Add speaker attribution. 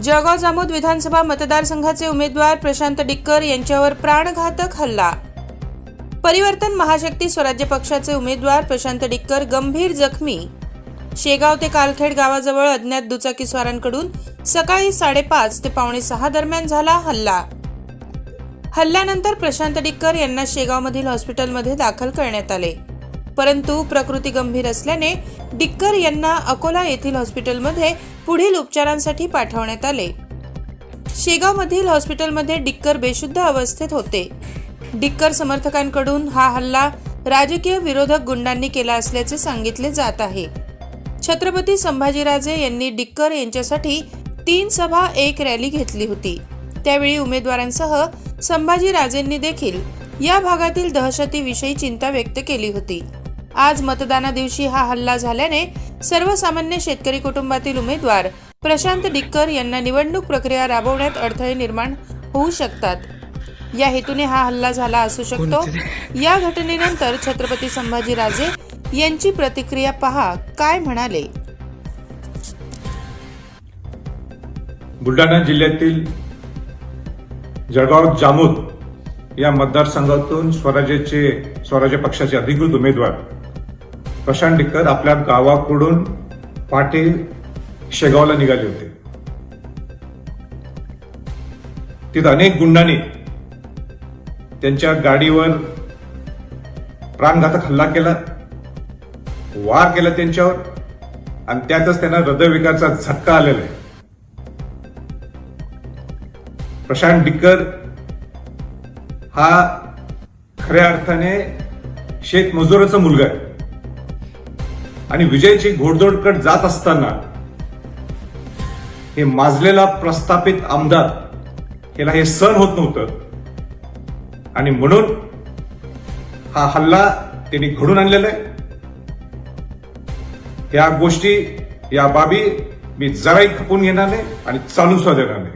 Speaker 1: जळगाव जामोद विधानसभा मतदारसंघाचे उमेदवार प्रशांत डिक्कर यांच्यावर प्राणघातक हल्ला. परिवर्तन महाशक्ती स्वराज्य पक्षाचे उमेदवार प्रशांत डिक्कर गंभीर जखमी. शेगाव ते कालखेड गावाजवळ अज्ञात दुचाकीस्वारांकडून सकाळी साडेपाच ते पावणे सहा दरम्यान झाला हल्ला. हल्ल्यानंतर प्रशांत डिक्कर यांना शेगावमधील हॉस्पिटलमध्ये दाखल करण्यात आले. परंतु प्रकृती गंभीर असल्याने डिक्कर यांना अकोला येथील हॉस्पिटलमध्ये पुढील उपचारांसाठी पाठवण्यात आले. शेगावमधील हॉस्पिटलमध्ये डिक्कर बेशुद्ध अवस्थेत होते. डिक्कर समर्थकांकडून हा हल्ला राजकीय विरोधक गुंडांनी केला असल्याचे सांगितले जात आहे. छत्रपती संभाजीराजे यांनी डिक्कर यांच्यासाठी तीन सभा एक रॅली घेतली होती. त्यावेळी उमेदवारांसह संभाजीराजेंनी देखील या भागातील दहशतीविषयी चिंता व्यक्त केली होती. आज मतदाना दिवशी हा हल्ला झाल्याने सर्वसामान्य शेतकरी कुटुंबातील उमेदवार प्रशांत डिक्कर यांना निवडणूक प्रक्रिया राबवण्यात अडथळे निर्माण होऊ शकतात. या हेतूने हा हल्ला झाला असू शकतो. या घटनेनंतर छत्रपती संभाजीराजे यांची प्रतिक्रिया पहा. काय म्हणाले?
Speaker 2: बुलढाणा जिल्ह्यातील जळगाव जामोद या मतदारसंघातून स्वराज्याचे स्वराज्य पक्षाचे अधिकृत उमेदवार प्रशांत डिक्कर आपल्या गावाकडून पाटे शेगावला निघाले होते. तिथं अनेक गुंडांनी त्यांच्या गाडीवर प्राणघातक हल्ला केला वार केला त्यांच्यावर आणि त्यातच त्यांना हृदयविकाराचा झटका आलेला आहे. प्रशांत डिक्कर हा खऱ्या अर्थाने शेतमजुराचा मुलगा आहे. आणि विजयची घोडदोडकट जात असताना हे माजलेला प्रस्थापित आमदार याला हे सहन होत नव्हतं. आणि म्हणून हा हल्ला त्यांनी घडून आणलेला आहे. या गोष्टी या बाबी मी जराही खपून घेणार नाही आणि चालू सुद्धा देणार नाही.